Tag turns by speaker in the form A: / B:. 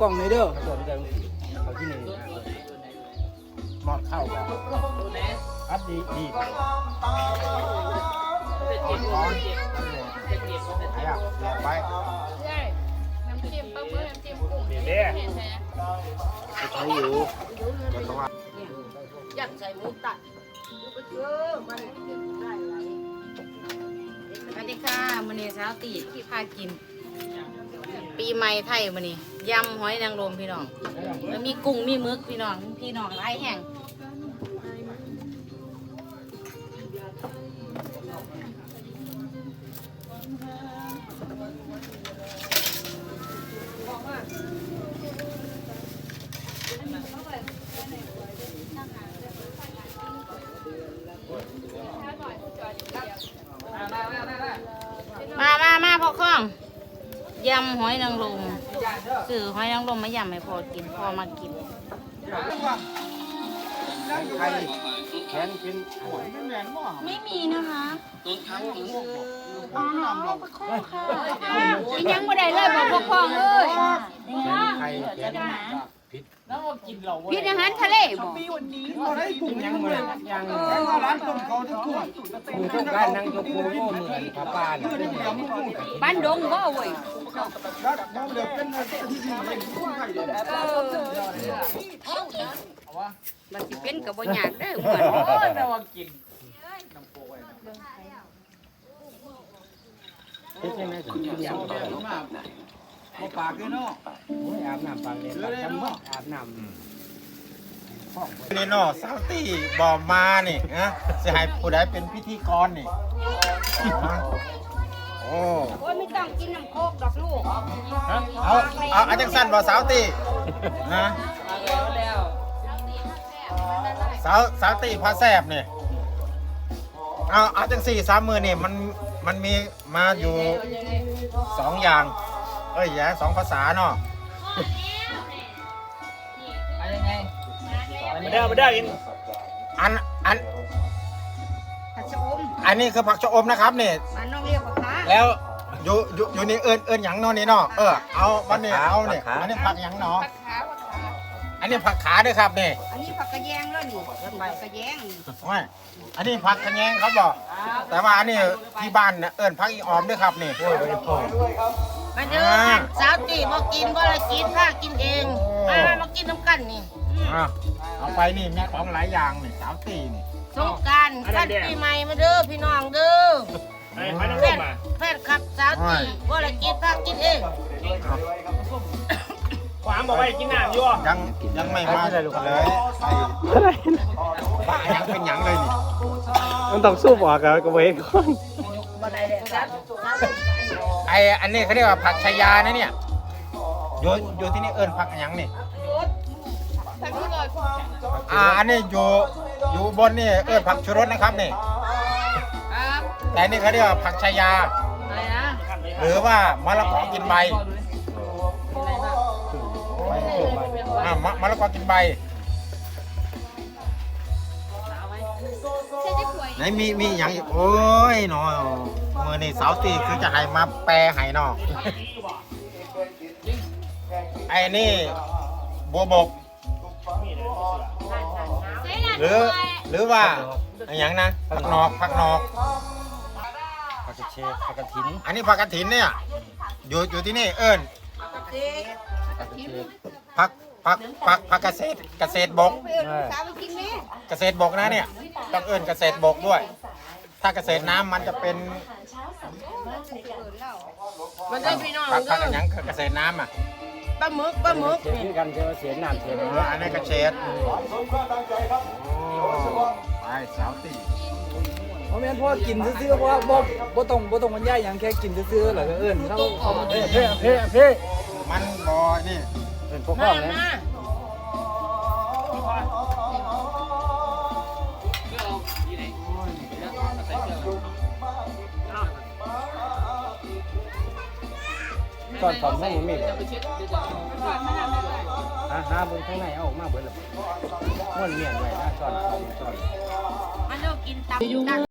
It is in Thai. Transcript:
A: กล้องเลยเด้อ
B: ตัวมันจะเขาที่หนึ่งนะหมอดเข้ากันอัดดีดีไปอ่อนอ่อนไอ้อะเสียไป
C: น้ำจิ้มปลาหมึกน้ำจิ้มกุ้ง
B: เด้ใช้อยู่ก็ต้องว่
D: อยากใส่หมูตัดเออมันได้ไร
E: สวัสดีค่ะมื้อนี้เช้าตีที่พากิน ปีใหม่ไทยมื้อนี้ยำหอยนางรมพี่น้องแล้วมีกุ้งมีมึกพี่น้องพี่น้องหลายแห่งมามามาพ่อข้อง ยำหอยนางรมสื่อหอยนางรมมายำให้พอกินพอมากิน
B: ใครแขนเป็นหัว
E: ไม่มีนะคะอ๋อพ่อข้องค่ะยังไม่ได้เลยบอกพ่อข้องเอ้ย
B: แขน ใครแขนผิด
E: พี่อาหารทะเลบอก
B: ยังเหมือนยังร้านคนเขาทั้งคู่คือต้องการนั่งยกมือโม่เหมือนพระป้าเนี่ย
E: บ้านดงบ่เว้ยมันสิเป็นกับบ่ยากเด้อเหมือน
B: เฮ็ดยังไงถึงกิน ยำ
A: มาปากเลยเนาะ
B: โอ้ยอาบน้ำฟังเลยจำบ่อาบน้ำ
F: นี่เนาะสาวตี้บอกมานี่นะสิให้ผู้ใดเป็นพิธีกรนี่โอ้
E: โอ้ยไม่ต้องกินน้ำโคกดอกลูก
F: เอาเอาอาจังสั้นบ่สาวตี้นะสาวสาวตี้พาแซบนี่เอาเอาจังสี่สามมือนี่มันมันมีมาอยู่สองอย่าง เอ้ยแย่สองภาษาเนาะ
B: มาเด้อมาเด้อกิน
F: อันอัน
E: ผัดชะอม
F: อันนี้คือผักชะอมนะครับนี่
E: มันน้องเรียกว่าขา
F: แล้วอยู่อยู่อยู่นี่เอิญเอิญหยังเนอนี่เนาะเออเอาวันนี้เอาเนี่ยอันนี้ผักหยังเนาะ
E: ผักขาผักขา
F: อันนี้ผักขาด้วยครับนี่
E: อันนี้ผักกระแยง แล้วนี่ผักกระแยง
F: ไม่อันนี้ผักขะแยงครับบอกแต่ว่าอันนี้ที่บ้านน่ะเอิญผักอีออมด้วยครับนี่โอ้ยไปพ่อ
E: มาเด้อค่ะสาวตีบ่กินบ่ละกินผ้ากินเองมามามากินน้ำกันนี่
F: อะเอาไปนี่มีของหลายอย่างนี่สาวตีนี่
E: สงกรารกันปีใหม่มาเด้อพี่น้องเด้อ
B: ไอ้หอยนาง
E: แฟ
B: ร
E: น
B: มอะ
E: แฟนคลับสาวตี
B: บอกว่ากินน้ำอยู่
F: ยังยังไม่มาเลยไอ้บ้ายังเป็นหยังเลยนี่
B: มันต้องสู้บอกกับกับเวทก่อน
F: ไออันนี้เขาเรียกว่าผักชายานะเนี่ยอยู่อยู่ที่นี่เอิญผักหยังนี่
C: ทั้งที่เลย
F: อ่าอันนี้อยู่อยู่บนนี่เออผักชูรสนะครับนี่
E: ครับ
F: แต่นี่เขาเรียกว่าผักชายา
E: อะไรนะ
F: หรือว่ามะละกอกินใบ อ่ามะมะละกอกินใบ
C: ใช่ได้ป่วย
F: ไหนมีมีอย่างอีกโอ้ยหนอมือนี่สาวตีคือจะให้มาแปลให้หนอไอ้นี่บัวบก
C: ใช่น่ะ
F: หรือหรือว่าอะไรอย่างนะผักนอกผักนอก
B: ผักกระเชฟผักกระถิน
F: อันนี้ผักกระถินเนี่ยอยู่อยู่ที่นี่เอิญ
B: ผัก กระเชฟ
F: ผักผักผักผักเกษตรเกษตรบก
E: สาวไปกินนี่
F: เกษตรบกนะเนี่ยต้องเอิ้นเกษตรบกด้วย ถ้าเกษตรน้ำมันจะเป็น
E: มันได้พี่น้อง
F: ผัก
E: เด้
F: ผัก
E: อ
F: อันหยังคือเกษตรน้ำอะ
E: ปลาหมึกปลาหมึก
B: เชฟคือกันเชฟเสียน้ำเสีย
F: เอ
B: เนื้
F: อ
B: อ
F: อันนี้เกษตรโอ้ไปสาวตี
A: เพราะแม่นพ่อกินซื่อๆเพราะว่าบ่บ่ต้องบ่ต้องบรรยายหยังแค่กินซื่อๆแล้วก็เอิ้นเขาเขามา
B: เพ่
A: เด้อ
B: เพ่เพ่
F: มันบอนี่
B: เป็นพวก
E: มา
B: ข้องนะ
E: มา
B: ตอนผมให้มีหาหาบนข้างในเอาออกมาเบิดเลยม้วนเมียนไว้หน้าจอนจอน
E: มาเด้อกินตับตัก